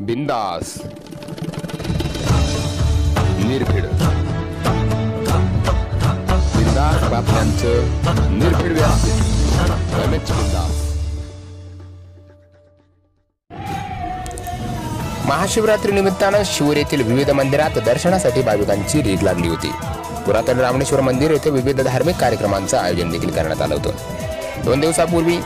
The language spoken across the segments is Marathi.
बिंदास. निर्भीड. बिंदास बातम्यांचं निर्भीड व्यासपीठ रमेश बिंदास. महाशिवरात्री निमित्तानं शिवर येथील विविध मंदिरात दर्शनासाठी भाविकांची रीत लागली होती. पुरातन रामणेश्वर मंदिर येथे विविध धार्मिक कार्यक्रमांचं आयोजन देखील करण्यात आलं होतं. दोन दिवसापूर्वी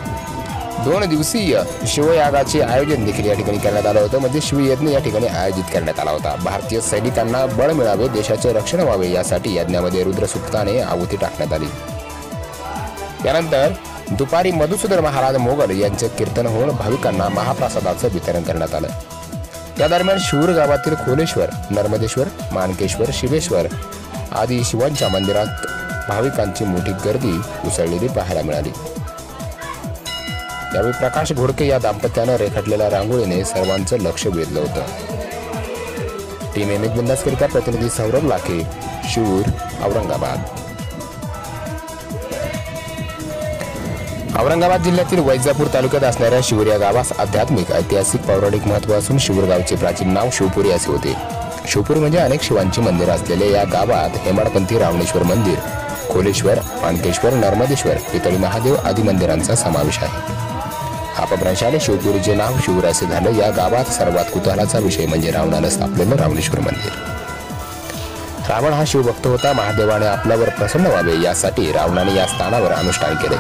दोन दिवसीय शिवयागाचे आयोजन देखील या ठिकाणी करण्यात आलं होतं. म्हणजे शिवयज्ञ या ठिकाणी आयोजित करण्यात आला होता. भारतीय सैनिकांना बळ मिळावे देशाचे रक्षण व्हावे यासाठी यज्ञामध्ये रुद्रसुप्ताने आहुती टाकण्यात आली. त्यानंतर दुपारी मधुसूदन महाराज मोगल यांचे कीर्तन होऊन भाविकांना महाप्रसादाचं वितरण करण्यात आलं. या दरम्यान शिवूर गावातील खोलेश्वर नर्मदेश्वर मानकेश्वर शिवेश्वर आदी शिवांच्या मंदिरात भाविकांची मोठी गर्दी उसळलेली पाहायला मिळाली. यावेळी प्रकाश घोडके या दाम्पत्यानं रेखाटलेल्या रांगोळीने सर्वांचं लक्ष वेधलं होतं. टीम एम बिंदासकरिता प्रतिनिधी सौरभ लाखे शूर औरंगाबाद. औरंगाबाद जिल्ह्यातील वैजापूर तालुक्यात असणाऱ्या शिवूर या गावास आध्यात्मिक ऐतिहासिक पौराणिक महत्त्व असून शिवूर गावचे प्राचीन नाव शिवपुरी असे होते. शिवपूर म्हणजे अनेक शिवांची मंदिरं असलेले या गावात हेमाडपंथी रावणेश्वर मंदिर खोलेश्वर पाणकेश्वर नर्मदेश्वर पितळी महादेव आदी मंदिरांचा समावेश आहे. अपभ्रंशाने शिवपुरीचे नाव शिवूर असे झालं. या गावात सर्वात कुतूहलाचा विषय म्हणजे रावणानं स्थापलेलं रावणेश्वर मंदिर. रावण हा शिवभक्त होता. महादेवाने आपल्यावर प्रसन्न व्हावे यासाठी रावणाने या स्थानावर अनुष्ठान केले.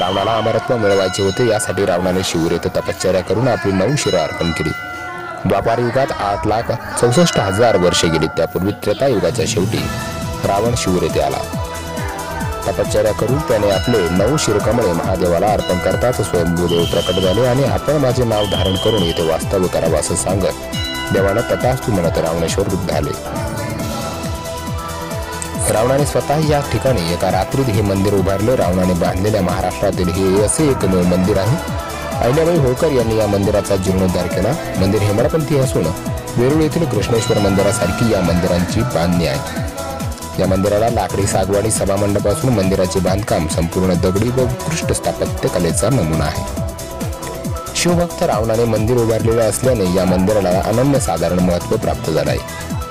रावणाला अमरत्व मिळवायचे होते. यासाठी रावणाने शिवूर येथे तपश्चर्या करून आपली नऊ शिरं अर्पण केली. द्वापार युगात आठ लाख चौसष्ट हजार वर्षे गेली. त्यापूर्वी त्रेता युगाच्या शेवटी रावण शिवूर येथे आला. तपश्चर्या करून त्याने आपले नऊ शिरकमळे महादेवाला अर्पण करताच स्वयंभूदेव प्रकट झाले आणि आपण माझे नाव धारण करून येथे वास्तव्य करावं असं सांगत देवानं तथास्तु म्हणत रावणेश्वर झाले आले रावणाने स्वतः या ठिकाणी एका रात्रीत हे मंदिर उभारले. रावणाने बांधलेल्या महाराष्ट्रातील हे असे एकमेव मंदिर आहे. अहिल्याबाई होळकर यांनी या मंदिराचा जीर्णोद्धार केला. मंदिर हेमाडपंथी असून वेरूळ येथील कृष्णेश्वर मंदिरासारखी या मंदिरांची बांधणी आहे. या मंदिराला लाकडी सागवाडी सभामंडप असून मंदिराचे बांधकाम संपूर्ण दगडी व उत्कृष्ट स्थापत्य कलेचा नमुना आहे. शिवभक्त रावणाने मंदिर उभारलेले असल्याने या मंदिराला अनन्यसाधारण महत्त्व प्राप्त झालं आहे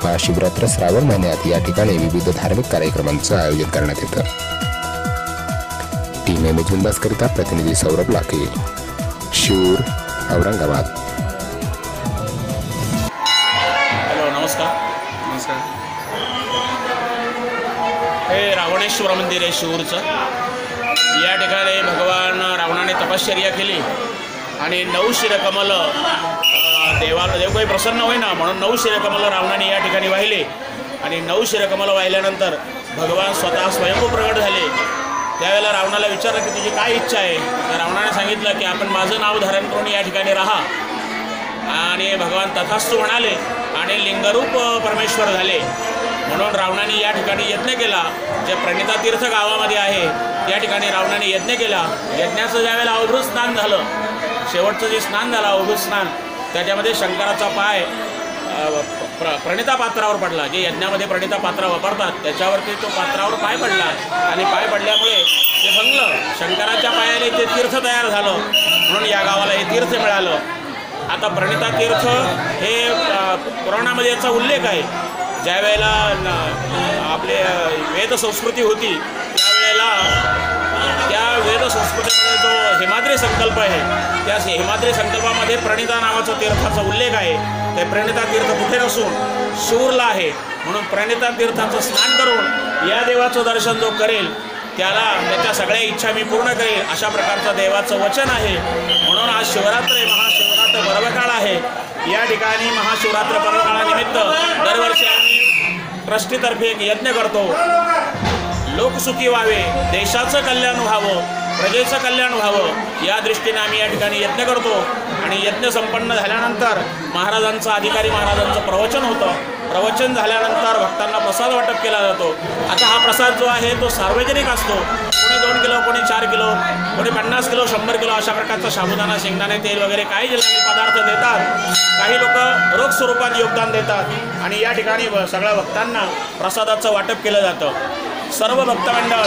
महाशिवरात्र श्रावण महिन्यात या ठिकाणी विविध धार्मिक कार्यक्रमांचं आयोजन करण्यात येतं. टीम एम एच करिता प्रतिनिधी सौरभ लाखे. शिवूर औरंगाबाद. हॅलो नमस्कार. नमस्कार. हे मंदिर आहे शिवूरचं. या ठिकाणी भगवान रावणाने तपश्चर्या केली. आणि नऊ शिरकमल देवाला देव काही प्रसन्न होईना म्हणून नऊ शिरकमल रावणाने या ठिकाणी वाहिले. आणि नऊ शिरकमल वाहिल्यानंतर भगवान स्वतः स्वयंभू प्रगट झाले. त्यावेळेला रावणाला विचारलं की तुझी काय इच्छा आहे? तर रावणाने सांगितलं की आपण माझं नाव धारण करून या ठिकाणी राहा. आणि भगवान तथास्तू म्हणाले आणि लिंगरूप परमेश्वर झाले. म्हणून रावणाने या ठिकाणी यज्ञ केला. जे प्रणिता तीर्थ गावामध्ये आहे या ठिकाणी रावणाने यज्ञ केला. यज्ञाचं ज्यावेळेला अवभृत स्नान झालं शेवटचं जे स्नान झालं अवभृत स्नान त्याच्यामध्ये शंकराचा पाय प्र प्रणिता पात्रावर पडला. जे यज्ञामध्ये प्रणिता पात्र वापरतात त्याच्यावरती तो पात्रावर पाय पडला. आणि पाय पडल्यामुळे ते भंगलं. शंकराच्या पायाने ते तीर्थ तयार झालं. म्हणून या गावाला हे तीर्थ मिळालं. आता प्रणिता तीर्थ हे पुराणामध्ये याचा उल्लेख आहे. ज्या वेळेला आपले वेद संस्कृती होती त्यावेळेला त्या वेद संस्कृतीमध्ये जो हिमाद्री संकल्प आहे त्या हिमाद्री संकल्पामध्ये प्रणिता नावाचा तीर्थाचा उल्लेख आहे. ते प्रणिता तीर्थ कुठे नसून शूरला आहे. म्हणून प्रणिता तीर्थाचं स्नान करून या देवाचं दर्शन जो करेल त्याला त्याच्या सगळ्या इच्छा मी पूर्ण करेल अशा प्रकारचं देवाचं वचन आहे. म्हणून आज शिवरात्र महाशिवरात्र पर्वकाळ आहे. या ठिकाणी महाशिवरात्र पर्वकाळानिमित्त दरवर्षी ट्रस्टीतर्फे एक यज्ञ करतो. लोकसुखी व्हावे देशाचं कल्याण व्हावं प्रजेचं कल्याण व्हावं या दृष्टीने आम्ही या ठिकाणी यज्ञ करतो. आणि यज्ञ संपन्न झाल्यानंतर महाराजांचं अधिकारी महाराजांचं प्रवचन होतं. प्रवचन झाल्यानंतर भक्तांना प्रसाद वाटप केला जातो. आता हा प्रसाद जो आहे तो सार्वजनिक असतो. कोणी दोन किलो कोणी चार किलो कोणी पन्नास किलो शंभर किलो अशा प्रकारचा साबुदाणा शेंगदाणे तेल वगैरे काही जे पदार्थ देतात काही लोक रोख स्वरूपात योगदान देतात आणि या ठिकाणी व- सगळ्या भक्तांना प्रसादाचं वाटप केलं जातं. सर्व भक्तमंडळ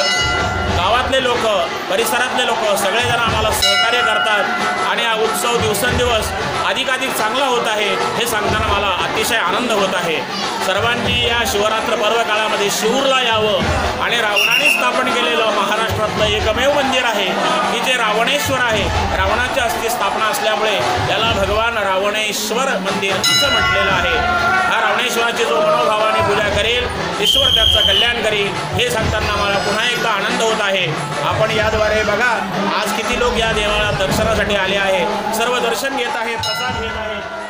गावातले लोक परिसरातले लोक सगळेजण आम्हाला सहकार्य करतात आणि हा उत्सव दिवसेंदिवस अधिकाधिक चांगला होत आहे हे सांगताना मला अतिशय आनंद होत आहे. सर्वांनी या शिवरात्र पर्व काळामध्ये शिवूरला यावं आणि रावणाने स्थापन केलेलं महाराष्ट्रातलं एकमेव मंदिर आहे. की जे रावणेश्वर आहे. रावणाच्या हस्ते स्थापना असल्यामुळे याला भगवान रावणेश्वर मंदिर असं म्हटलेलं आहे. हा रावणेश्वराची जो मनोभावाने पूजा करेल ईश्वर त्याचं कल्याण करेल हे सांगताना मला पुन्हा एकदा आनंद होत आहे. आपण याद्वारे बघा आज किती लोक या देवाला दर्शनासाठी आले आहे. सर्व दर्शन घेत आहे प्रसाद घेत आहे